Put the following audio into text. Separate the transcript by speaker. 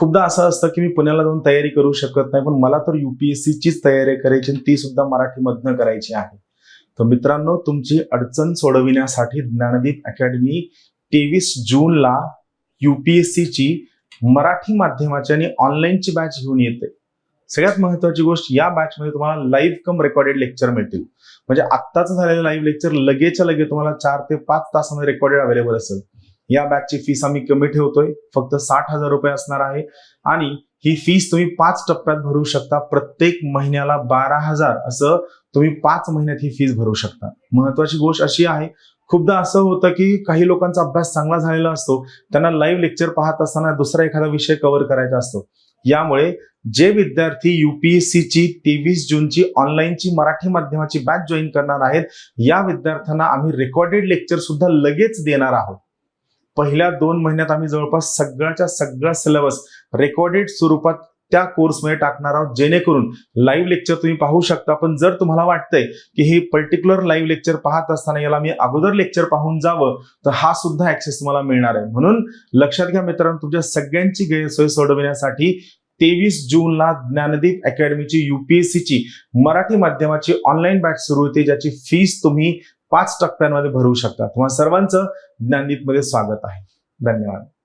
Speaker 1: खूपदा असं असतं की मी पुण्याला जाऊन तयारी करू शकत नाही पण मला तर युपीएससीचीच तयारी करायची आणि ती सुद्धा मराठीमधनं करायची आहे. तर मित्रांनो तुमची अडचण सोडविण्यासाठी ज्ञानदीप अकॅडमी तेवीस जूनला युपीएससीची मराठी माध्यमाची आणि ऑनलाईनची बॅच घेऊन येते. सगळ्यात महत्वाची गोष्ट या बॅचमध्ये तुम्हाला लाईव्ह कम रेकॉर्डेड लेक्चर मिळतील. म्हणजे आत्ताच झालेलं लाईव्ह लेक्चर लगेचच्या लगे तुम्हाला चार ते पाच तासामध्ये रेकॉर्डेड अवेलेबल असेल. या बॅचची फीस आम्ही कमी ठेवतोय. फक्त साठ हजार रुपये असणार आहे. आणि ही फीस तुम्ही पाच टप्प्यात भरू शकता. प्रत्येक महिन्याला बारा हजार असं तुम्ही पाच महिन्यात ही फीस भरू शकता. महत्वाची गोष्ट अशी आहे खूपदा असं होतं की काही लोकांचा अभ्यास चांगला झालेला असतो. त्यांना लाईव्ह लेक्चर पाहत असताना दुसरा एखादा विषय कव्हर करायचा असतो. यामुळे जे विद्यार्थी युपीएससीची तेवीस जूनची ऑनलाईनची मराठी माध्यमाची बॅच जॉईन करणार आहेत या विद्यार्थ्यांना आम्ही रेकॉर्डेड लेक्चर सुद्धा लगेच देणार आहोत. पहिल्या दोन महिन्यात आम्ही जवळपास सगळ्याच्या सगळा सिलेबस रेकॉर्डेड स्वरूपात त्या कोर्समध्ये टाकणार आहोत जेणेकरून लाईव्ह लेक्चर तुम्ही पाहू शकता. पण जर तुम्हाला वाटतंय की हे पर्टिक्युलर लाईव्ह लेक्चर पाहत असताना याला मी अगोदर लेक्चर पाहून जावं तर हा सुद्धा ऍक्सेस तुम्हाला मिळणार आहे. म्हणून लक्षात घ्या मित्रांनो तुमच्या सगळ्यांची गैरसोय सोडविण्यासाठी तेवीस जूनला ज्ञानदीप अकॅडमीची युपीएससीची मराठी माध्यमाची ऑनलाईन बॅच सुरू होते ज्याची फीस तुम्ही पाच टप्प्यांमध्ये भरू शकता. तुम्हाला सर्वांचं ज्ञानदीपमध्ये स्वागत आहे. धन्यवाद.